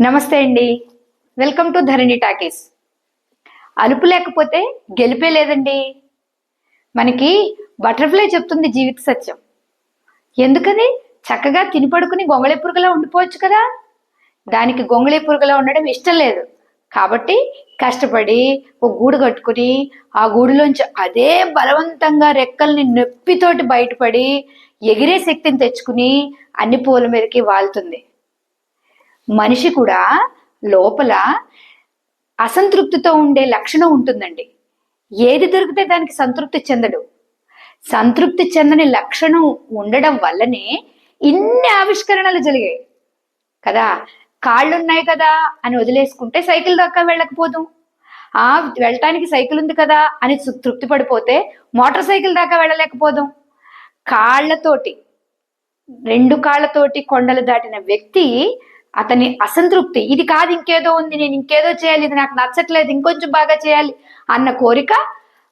నమస్తే అండి. Welcome to Dharani talkies. అలుపు లేకపోతే గెలిపే లేదండి. మనకి బటర్ఫ్లై చెప్తుంది జీవిత సత్యం. ఎందుకని? చక్కగా తిని పడుకుని గొంగళి పురుగులా ఉండిపోవచ్చు కదా? దానికి గొంగళి పురుగులా ఉండడం ఇష్టం లేదు. కాబట్టి కష్టపడి ఒక గూడు కట్టుకుని ఆ గూడులోంచి అదే బలవంతంగా రెక్కల్ని నొప్పితోటి బయటపడి ఎగిరే శక్తిని తెచ్చుకుని అన్ని పూల మీదకి వాలుతుంది మనిషి కూడా లోపల అసంతృప్తితో ఉండే లక్షణం ఉంటుందండి. ఏది దొరికితే దానికి సంతృప్తి చెందడు. సంతృప్తి చెందని లక్షణం ఉండడం వల్లనే ఇన్ని ఆవిష్కరణలు జరిగాయి. కదా? కాళ్ళున్నాయి కదా అని వదిలేసుకుంటే సైకిల్ దాకా వెళ్ళకపోదు. ఆ వెళ్ళటానికి సైకిల్ ఉంది కదా అని తృప్తి పడిపోతే మోటార్ సైకిల్ దాకా వెళ్ళలేకపోదాం. కాళ్ళతోటి రెండు కాళ్ళతోటి కొండలు దాటిన వ్యక్తి అతని అసంతృప్తి. ఇది కాదు ఇంకేదో ఉంది నేను ఇంకేదో చేయాలి ఇది నాకు నచ్చట్లేదు ఇంకొంచెం బాగా చేయాలి అన్న కోరిక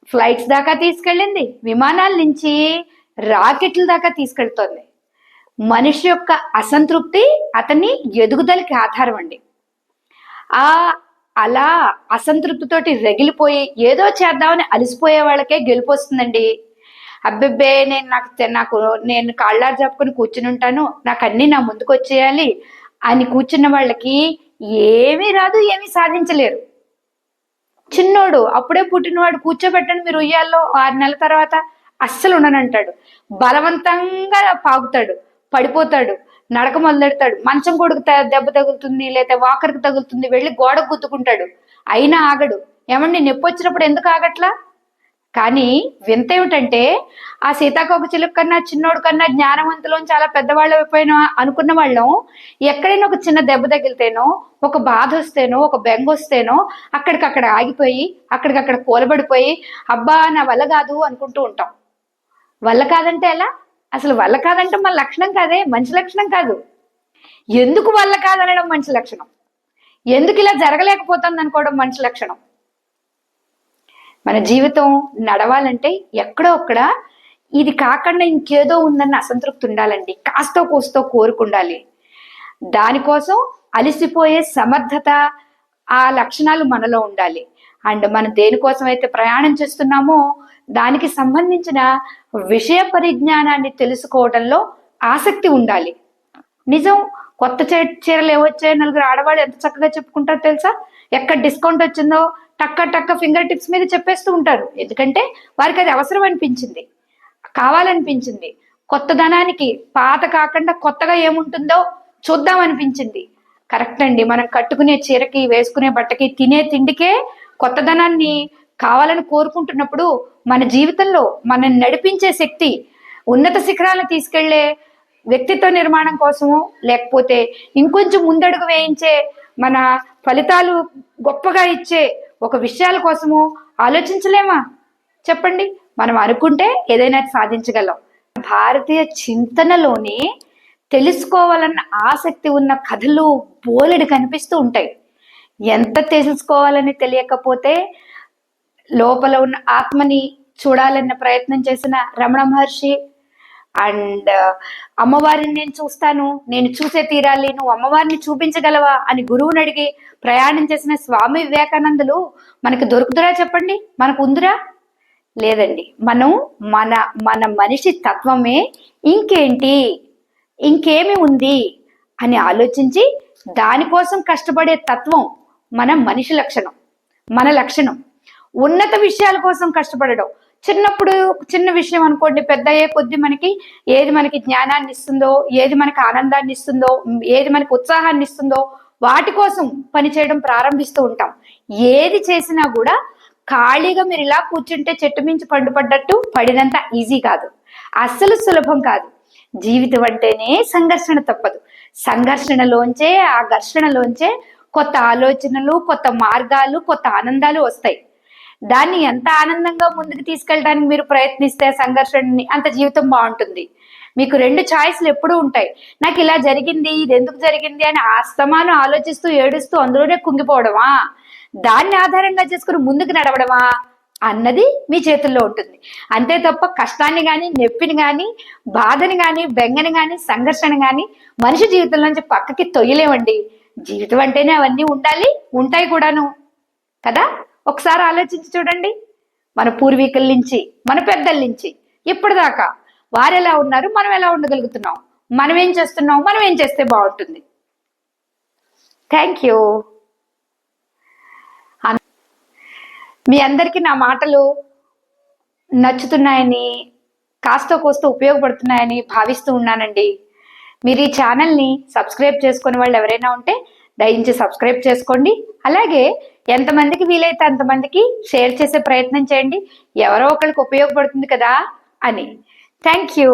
ఫ్లైట్స్ దాకా తీసుకెళ్ళింది. విమానాల నుంచి రాకెట్ల దాకా తీసుకెళ్తోంది. మనిషి యొక్క అసంతృప్తి అతని ఎదుగుదలకి ఆధారం అండి. ఆ అలా అసంతృప్తితోటి రగిలిపోయి ఏదో చేద్దామని అలసిపోయే వాళ్ళకే గెలుపు వస్తుందండి అబ్బెబ్బే నేను నాకు నాకు నేను కాళ్ళారు చెప్పుకొని కూర్చుని ఉంటాను నాకు అన్నీ నా ముందుకు వచ్చేయాలి అని కూర్చున్న వాళ్ళకి ఏమీ రాదు ఏమీ సాధించలేరు. చిన్నోడు అప్పుడే పుట్టినవాడు కూర్చోబెట్టండి మీరు ఉయ్యాల్లో ఆరు నెలల తర్వాత అస్సలు ఉండనంటాడు. బలవంతంగా పాగుతాడు పడిపోతాడు నడక మొదలెడతాడు. మంచం కొడుకు త- దెబ్బ తగులుతుంది లేదా వాకర్కి తగులుతుంది వెళ్ళి గోడకు గుద్దుకుంటాడు. అయినా ఆగడు. ఏమండి నొప్పి వచ్చినప్పుడు ఎందుకు ఆగట్లా? కానీ వింత ఏమిటంటే ఆ సీతాకోక చిలుక కన్నా చిన్నోడు కన్నా జ్ఞానవంతులు చాలా పెద్దవాళ్ళు అయిపోయినా అనుకున్న వాళ్ళం. ఎక్కడైనా ఒక చిన్న దెబ్బ తగిలితేనో ఒక బాధ వస్తేనో ఒక బెంగ వస్తేనో అక్కడికక్కడ ఆగిపోయి అక్కడికక్కడ కూలబడిపోయి అబ్బా నా వల్ల కాదు అనుకుంటూ ఉంటాం. వల్ల కాదంటే ఎలా? అసలు వల్ల కాదంటే మన లక్షణం కాదే మంచి లక్షణం కాదు. ఎందుకు వల్ల కాదనడం మంచి లక్షణం? ఎందుకు ఇలా జరగలేకపోతుంది అనుకోవడం మంచి లక్షణం? మన జీవితం నడవాలంటే ఎక్కడో అక్కడ ఇది కాకుండా ఇంకేదో ఉందన్న అసంతృప్తి ఉండాలండి. కాస్తో కూస్తో కోరుకుండాలి. దానికోసం అలసిపోయే సమర్థత ఆ లక్షణాలు మనలో ఉండాలి. అండ్ మనం దేనికోసం అయితే ప్రయాణం చేస్తున్నామో దానికి సంబంధించిన విషయ పరిజ్ఞానాన్ని తెలుసుకోవడంలో ఆసక్తి ఉండాలి. నిజం కొత్త చే- చీరలు ఏవొచ్చాయో నలుగురు ఆడవాళ్ళు ఎంత చక్కగా చెప్పుకుంటారో తెలుసా? ఎక్కడ డిస్కౌంట్ వచ్చిందో టక్క టక్క ఫింగర్ టిప్స్ మీద చెప్పేస్తూ ఉంటారు. ఎందుకంటే వారికి అది అవసరం అనిపించింది. కావాలనిపించింది. కొత్త ధనానికి పాత కాకుండా కొత్తగా ఏముంటుందో చూద్దాం అనిపించింది. కరెక్ట్ అండి. మనం కట్టుకునే చీరకి వేసుకునే బట్టకి తినే తిండికే కొత్తదనాన్ని కావాలని కోరుకుంటున్నప్పుడు మన జీవితంలో మనం నడిపించే శక్తి ఉన్నత శిఖరాలను తీసుకెళ్ళే వ్యక్తిత్వ నిర్మాణం కోసమో లేకపోతే ఇంకొంచెం ముందడుగు వేయించే మన ఫలితాలు గొప్పగా ఇచ్చే ఒక విషయాల కోసమో ఆలోచించలేమా? చెప్పండి. మనం అనుకుంటే ఏదైనా సాధించగలం. భారతీయ చింతనలోని తెలుసుకోవాలన్న ఆసక్తి ఉన్న కథలు బోలెడు కనిపిస్తూ ఉంటాయి. ఎంత తెలుసుకోవాలని తెలియకపోతే లోపల ఉన్న ఆత్మని చూడాలన్న ప్రయత్నం చేసిన రమణ మహర్షి అండ్ అమ్మవారిని నేను చూస్తాను నేను చూసే తీరాలి నువ్వు అమ్మవారిని చూపించగలవా అని గురువుని అడిగి ప్రయాణం చేసిన స్వామి వివేకానందులు మనకు దొరుకుతురా చెప్పండి? మనకు ఉందిరా? లేదండి. మనం మన మన మనిషి తత్వమే ఇంకేంటి? ఇంకేమి ఉంది? అని ఆలోచించి దానికోసం కష్టపడే తత్వం మన మనిషి లక్షణం మన లక్షణం. ఉన్నత విషయాల కోసం కష్టపడడం చిన్నప్పుడు చిన్న విషయం అనుకోండి పెద్ద అయ్యే కొద్ది మనకి ఏది మనకి జ్ఞానాన్ని ఇస్తుందో ఏది మనకి ఆనందాన్ని ఇస్తుందో ఏది మనకి ఉత్సాహాన్ని ఇస్తుందో వాటి కోసం పనిచేయడం ప్రారంభిస్తూ ఉంటాం. ఏది చేసినా కూడా ఖాళీగా మీరు ఇలా కూర్చుంటే చెట్టు మించి పండు పడ్డట్టు పడినంత ఈజీ కాదు. అస్సలు సులభం కాదు. జీవితం అంటేనే సంఘర్షణ తప్పదు. సంఘర్షణలోంచే ఆ ఘర్షణలోంచే కొత్త ఆలోచనలు కొత్త మార్గాలు కొత్త ఆనందాలు వస్తాయి. దాన్ని ఎంత ఆనందంగా ముందుకు తీసుకెళ్ళడానికి మీరు ప్రయత్నిస్తే సంఘర్షణని అంత జీవితం బాగుంటుంది. మీకు రెండు ఛాయిస్లు ఎప్పుడూ ఉంటాయి. నాకు ఇలా జరిగింది ఇది ఎందుకు జరిగింది అని ఆస్తమానం ఆలోచిస్తూ ఏడుస్తూ అందులోనే కుంగిపోవడమా? దాన్ని ఆధారంగా చేసుకుని ముందుకు నడవడమా? అన్నది మీ చేతుల్లో ఉంటుంది. అంతే తప్ప కష్టాన్ని కానీ నొప్పిని కానీ బాధని కానీ బెంగని కానీ సంఘర్షణ కానీ మనిషి జీవితం నుంచి పక్కకి తొయ్యలేమండి. జీవితం అంటేనే అవన్నీ ఉండాలి ఉంటాయి కూడాను. కదా? ఒకసారి ఆలోచించి చూడండి. మన పూర్వీకుల నుంచి మన పెద్దల నుంచి ఇప్పటిదాకా వారు ఎలా ఉన్నారు మనం ఎలా ఉండగలుగుతున్నాం మనం ఏం చేస్తున్నాం మనం ఏం చేస్తే బాగుంటుంది. థ్యాంక్ యూ మీ అందరికీ నా మాటలు నచ్చుతున్నాయని కాస్త కోస్త ఉపయోగపడుతున్నాయని భావిస్తూ ఉన్నానండి. మీరు ఈ ఛానల్ని సబ్స్క్రైబ్ చేసుకునే వాళ్ళు ఎవరైనా ఉంటే దయించి సబ్స్క్రైబ్ చేసుకోండి. అలాగే ఎంతమందికి వీలైతే అంతమందికి షేర్ చేసే ప్రయత్నం చేయండి. ఎవరో ఒకరికి ఉపయోగపడుతుంది కదా అని. Thank you.